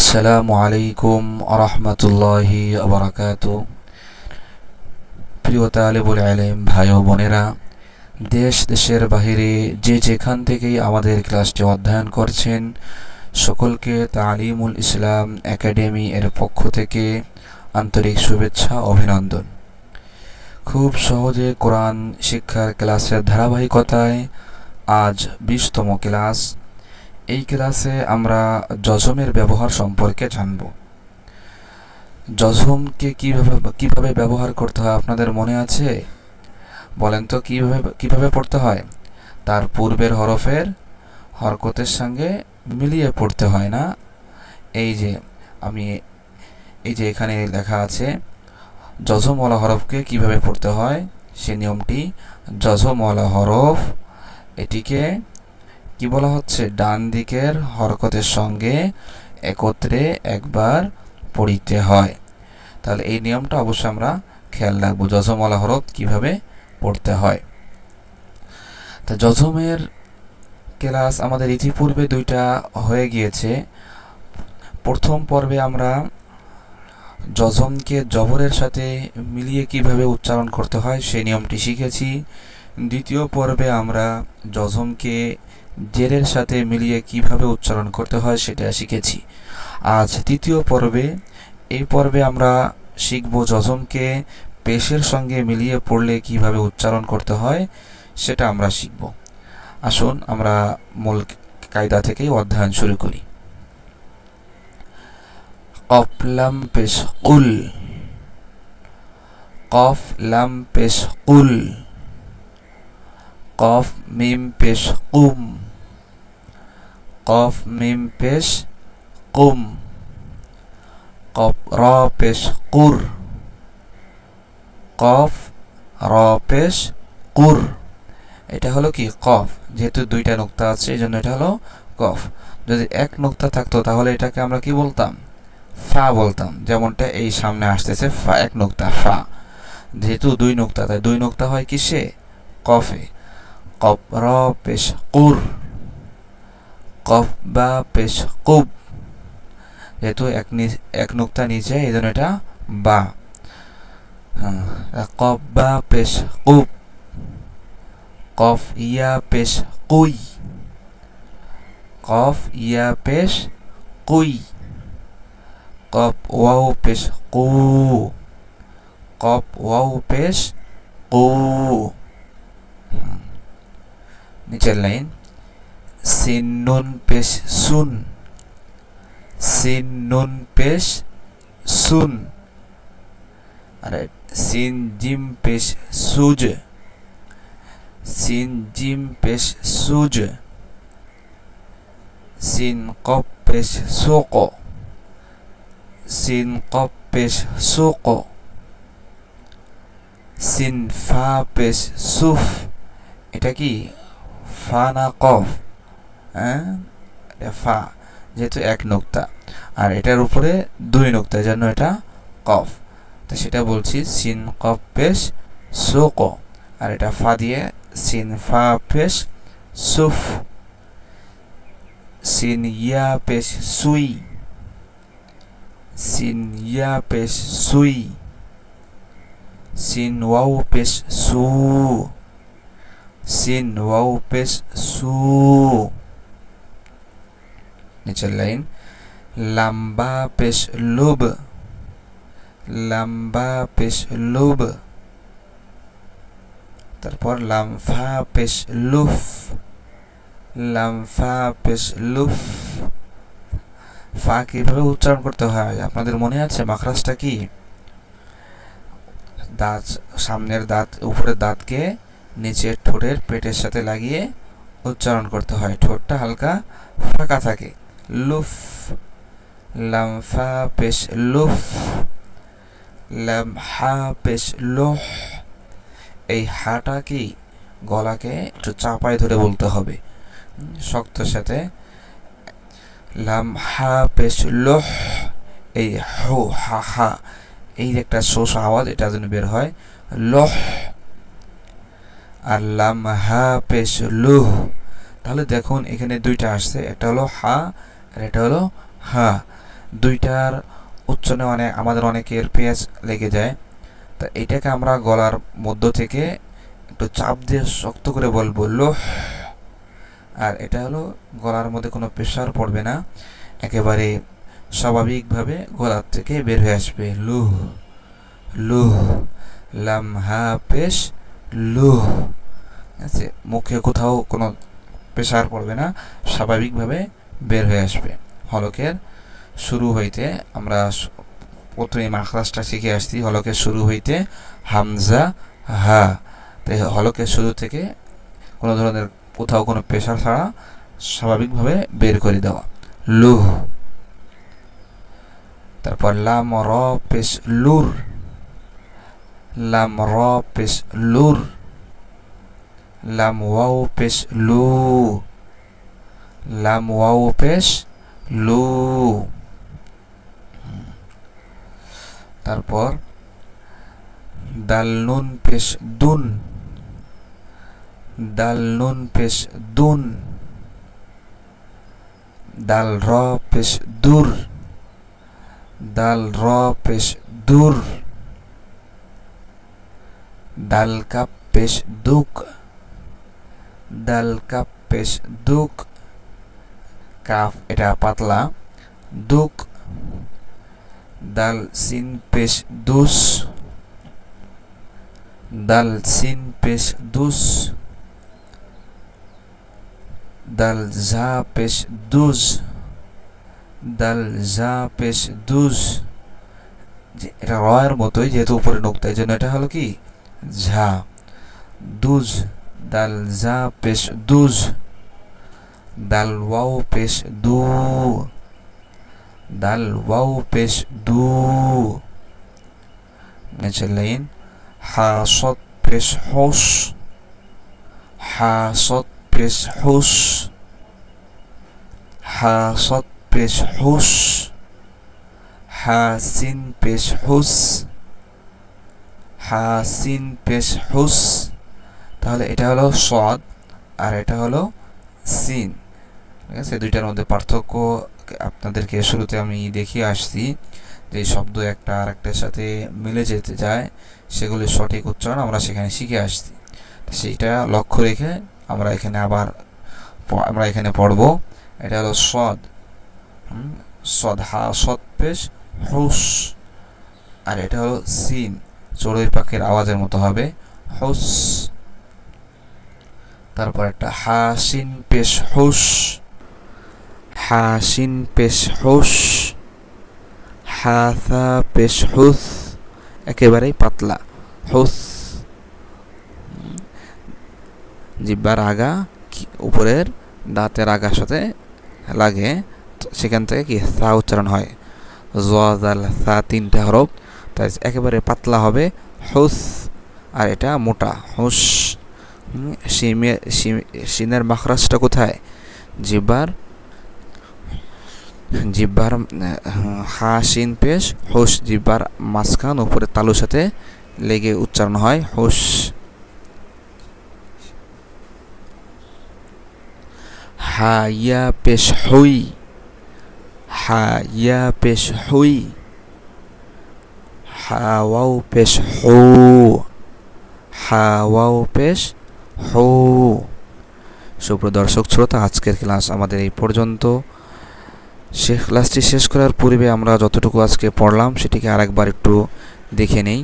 আসসালামু আলাইকুম আরহামতুল্লাহি আবরাকাত প্রিয় তালেবুল আলেম ভাই ও বোনেরা, দেশ দেশের বাহিরে যে যেখান থেকেই আমাদের ক্লাসটি অধ্যয়ন করছেন, সকলকে তালিমুল ইসলাম একাডেমি এর পক্ষ থেকে আন্তরিক শুভেচ্ছা, অভিনন্দন। খুব সহজে কোরআন শিক্ষার ক্লাসের ধারাবাহিকতায় আজ বিশতম ক্লাস এই ক্লাসে আমরা জজমের ব্যবহার সম্পর্কে জানব। জজমকে কীভাবে কীভাবে ব্যবহার করতে হয় আপনাদের মনে আছে? বলেন তো কীভাবে কীভাবে পড়তে হয়? তার পূর্বের হরফের হরকতের সঙ্গে মিলিয়ে পড়তে হয় না? এই যে, আমি, এই যে এখানে লেখা আছে জজমওয়ালা হরফকে কীভাবে পড়তে হয়? সে নিয়মটি জজমওয়ালা হরফ, এটিকে কি বলা হচ্ছে? ডান দিকের হরকতের সঙ্গে একত্রে একবার পড়িতে হয়। তাহলে এই নিয়মটা অবশ্যই আমরা খেয়াল রাখব যজমওয়ালা হরফ কীভাবে পড়তে হয়। তা যজমের ক্লাস আমাদের ইতিপূর্বে দুইটা হয়ে গিয়েছে। প্রথম পর্বে আমরা যজমকে জবরের সাথে মিলিয়ে কীভাবে উচ্চারণ করতে হয় সেই নিয়মটি শিখেছি। দ্বিতীয় পর্বে আমরা যজমকে জেরের সাথে মিলিয়ে কীভাবে উচ্চারণ করতে হয় সেটা শিখেছি। আজ তৃতীয় পর্বে, এই পর্বে আমরা শিখব যজমকে পেশের সঙ্গে মিলিয়ে পড়লে কীভাবে উচ্চারণ করতে হয়, সেটা আমরা শিখব। আসুন, আমরা মূল কায়দা থেকেই অধ্যয়ন শুরু করি। কফ লাম পেশ কুল। কফ লাম পেশ কুল। কফ মিম পেশ কুম। কফ মিম পেশ কুম কফ র পেশ কুর কফ র পেশ কুর এটা হলো কি? কফ যেহেতু দুইটা নোক্তা আছে এই জন্য এটা হলো কফ যদি এক নোক্তা থাকতো, তাহলে এটাকে আমরা কি বলতাম? ফা বলতাম। যেমনটা এই সামনে আসতেছে, ফা, এক নোক্তা, ফা। যেহেতু দুই নোক্তা, তাই দুই নোক্তা হয় কিসে? কফে কপ র পেশ কুর কফ বা পেশ, কুব। যেহেতু এক এক নুক্তা নিচে, এই জন্য এটা বা। কফ বা পেশ, কুব। কফ ইয়া পেশ, কুই। কফ ইয়া পেশ, কুই। কফ ওয়াও পেশ, কু। কফ ওয়াও পেশ, কু। নিচের লাইন। সিন নুন পেশ সুন। সিন নুন পেশ সুন। সিন জিম পেশ সুজ। সিন জিম পেশ সুজ। সিন কপ পেশ সুক। সিন কপ পেশ সুক। সিন ফা পেশ সুফ। এটা কি? ফা না কফ। হ্যাঁ? ফা যেহেতু এক নোক্তা। আর এটার উপরে দুই নোক্তা জন্য এটা কফ। তো সেটা বলছি সিন কফ পেশ সুক। আর এটা ফা দিয়ে সিন ফা পেশ সুফ। সিন ইয়া পেশ সুই। সিন ইয়া পেশ সুই। সিন ওয়াও পেশ সু। সিন ওয়াও পেশ সু। নিচের লাইন লাম্বা পেশ লোব লাম্বা পেশ লোব তারপর লামফা পেশ লুফ লামফা পেশ লুফ ফা কীভাবে উচ্চারণ করতে হয়, আপনাদের মনে আছে? মাখরাজটা কি? দাঁত, সামনের দাঁত, উপরের দাঁতকে নিচের ঠোঁটের পেটের সাথে লাগিয়ে উচ্চারণ করতে হয়। ঠোঁটটা হালকা ফাঁকা থাকে। লুফ, লামফা পেশ লুফ, লামহা পেশ লোহ। এই হাটা কি? গলাকে একটু চাপায় ধরে বলতে হবে। শক্তর সাথে, লামহা পেশ লোহ। এই হো, হা হা, এই একটা শোষ আওয়াজ, এটা যেন বের হয়। লোহ। আর লামহা পেশ লুহ। তাহলে দেখুন, এখানে দুইটা আসছে। একটা হলো হা আর এটা হলো হা দুইটার উচ্চারণে অনেক আমাদের অনেকের পেঁয়াজ লেগে যায়। তা এটাকে আমরা গলার মধ্য থেকে একটু চাপ দিয়ে শক্ত করে বলব, লোহ। আর এটা হলো, গলার মধ্যে কোনো প্রেশার পড়বে না। একেবারে স্বাভাবিকভাবে গলার থেকে বের হয়ে আসবে, লুহ। লুহ। লাম, হা, পেশ, লুহ। আছে? মুখে কোথাও কোনো প্রেশার পড়বে না। স্বাভাবিকভাবে বের হয়ে আসবে। হলকের শুরু হইতে আমরা প্রথমে মাখরাজটা শিখে আসছি, হলকের শুরু হইতে হামজা, হা। তাই হলকের শুরু থেকে কোনো ধরনের কোথাও কোনো প্রেশার ছাড়া স্বাভাবিকভাবে বের করে দেওয়া। লুহ। তারপর লাম, র, পেশ, লুর। লাম, র, পেশ, লুর। লাম, ওয়াও, পেশ, লু। লাম ওয়াও পেশ লু তারপর দাল নুন পেশ দুন দাল নুন পেশ দুন দাল র পেশ দূর দাল র পেশ দূর দাল কাপ পেশ দুক দাল কাপ পেশ দুক কাফ এটা পাতলা। দুক দাল সিন পেশ দুস। দাল সিন পেশ দুস। দাল ঝা পেশ দুজ দাল ঝা পেশ দুজ এটা রয়ের মতোই যেহেতু উপরে নোক্তা এই জন্য এটা হলো কি? ঝা। দুজ দাল ঝা পেশ দুজ। dal wau pes দু dal wau pes দু নিচের লাইন হাসত পেশ হুস হাসত পেশ হুস হাসত পেশ হুস হাসিন পেশ হুস হাসিন পেশ হুস তাহলে এটা হলো সদ আর এটা হলো সিন ঠিক আছে? দুইটার মধ্যে পার্থক্য আপনাদেরকে শুরুতে আমি দেখিয়ে আসছি যে শব্দ একটা আর একটার সাথে মিলে যেতে যায় সেগুলির সঠিক উচ্চারণ আমরা সেখানে শিখে আসছি। সেইটা লক্ষ্য রেখে আমরা এখানে আবার আমরা এখানে পড়ব। এটা হলো সদ। সদ, হা, সদ, পেশ, হুস। আর এটা হলো সিন। চড়ুই পাখির আওয়াজের মতো হবে। হুস। তারপর একটা হাসিন পেশ, হুস। হাসিন পেশ হুস হাসা পেশ হুস একেবারেই পাতলা। হুস। জিব্বার আগা উপরের দাঁতের আগার সাথে লাগে সেখান থেকে কি সা উচ্চারণ হয়? জাল সা তিনটা হরফ তাই একেবারে পাতলা হবে। হুস আর এটা মোটা। হুস। হুম, শিমে মাখরাজটা কোথায়? জিব্বার জিব্বার হা শিন পেশ হুস জিব্বার মাঝখান, উপরে তালুর সাথে লেগে উচ্চারণ হয় হুস হা ইয়া পেশ হুই হা ইয়া পেশ হুই হা ওয়াও পেশ হু হা ওয়াও পেশ হু। সুপ্রিয় দর্শক, শ্রোতা, আজকের ক্লাস আমাদের এই পর্যন্ত। সে ক্লাসটি শেষ করার পূর্বে আমরা যতটুকু আজকে পড়লাম সেটিকে আরেকবার একটু দেখে নেই।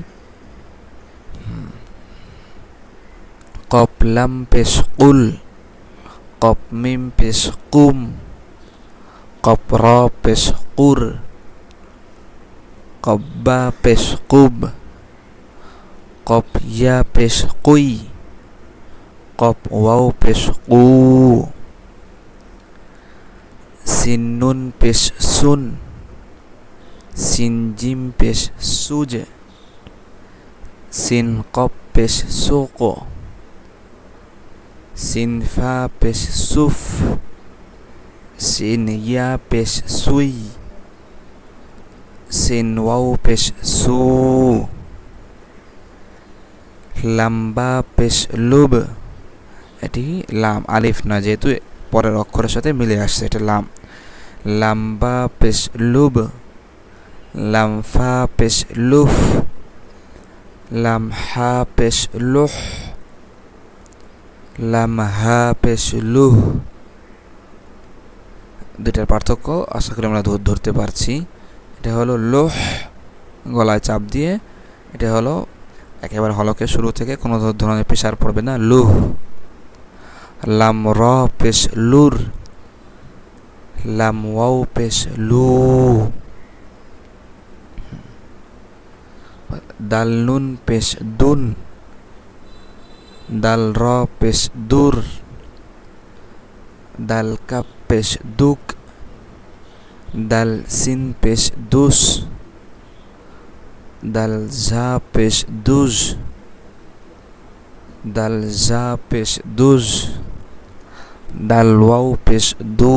কপ লাম পেশ কুল কপ মিম পেশ কুম, কপ র পেশ কুর, কপ বা পেশ কুব, কপ ইয়া পেশ কুই, কপ ওয়াও পেশ কু সিন নুন পেশ সুন সিন জিম পেশ সুজ সিন কপ পেশ সুক সিন ফা পেশ সুফ সিন ইয়া পেশ সুই সিন ওয়াও পেশ সু লাম্বা পেশ লুব এটি লাম আলিফ না যেহেতু পরের অক্ষরের সাথে মিলে আসছে, এটা লাম। লাম্বা পেশ লুব। লামফা পেশ লুফ। লামহা পেশ লুহ। লামহা পেশ লুহ। দুটার পার্থক্য আশা করি আমরা ধর- ধরতে পারছি। এটা হলো লোহ, গলায় চাপ দিয়ে। এটা হলো একেবারে হলকে শুরু থেকে কোনো ধরনের প্রেশার পড়বে না, লুহ। লাম র পেশ লুর লাম ওয়াও পেশ লু দাল নুন পেশ দুন দাল র পেশ দুর দাল কাপ পেশ দুক দাল সিন পেশ দুস দাল ঝা পেশ দুজ দাল ঝা পেশ দুজ দাল ওয়াও পেশ দু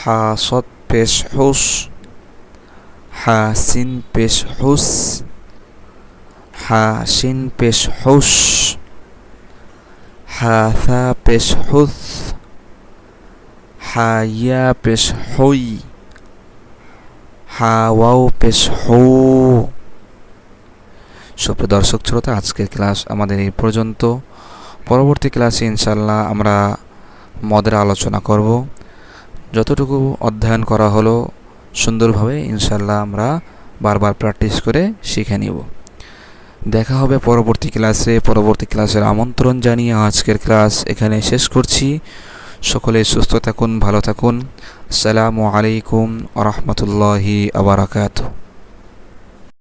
হা সদ পেশ হুস হা সিন পেশ হুস হা সিন পেশ হুস হা থা পেশ হুস হাইয়া পেশ হুই হা ওয়াও পেশ হু সুপ্রিয় দর্শক, শ্রোতা, আজকের ক্লাস আমাদের এই পর্যন্ত। পরবর্তী ক্লাসে ইনশাল্লাহ আমরা মদের আলোচনা করব। যতটুকু অধ্যয়ন করা হলো, সুন্দরভাবে ইনশাল্লাহ আমরা বারবার প্র্যাকটিস করে শিখে নিব। দেখা হবে পরবর্তী ক্লাসে। পরবর্তী ক্লাসের আমন্ত্রণ জানিয়ে আজকের ক্লাস এখানে শেষ করছি। সকলে সুস্থ থাকুন, ভালো থাকুন। আসসালামু আলাইকুম আ রহমতুল্লাহি আবরাকাতু